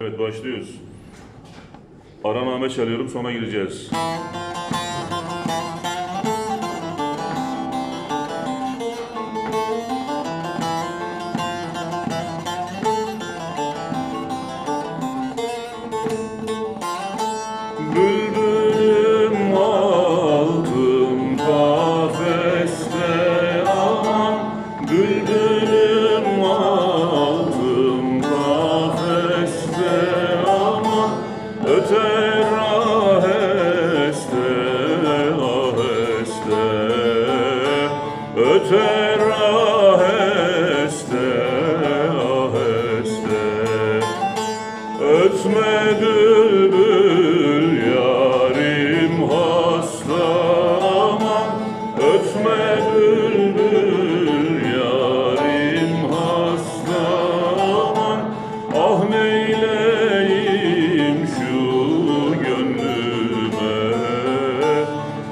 Evet başlıyoruz. Araname çalıyorum sonra gireceğiz. Öter aheste aheste Ötme bülbül yarim hasta Ötme bülbül yarim hasta Ah neyleyim şu gönlüme?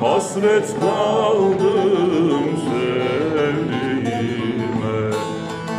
Hasret kaldım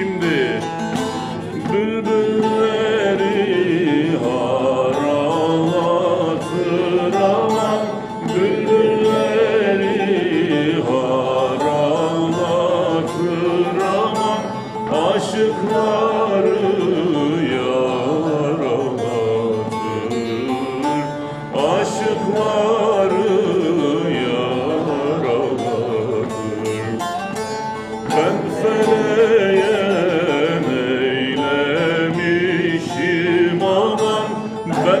Şimdi? Bülbülleri haralatır aman Bülbülleri haralatır aman Aşıkları yaralatır Aşıkları yaralatır ben feleğen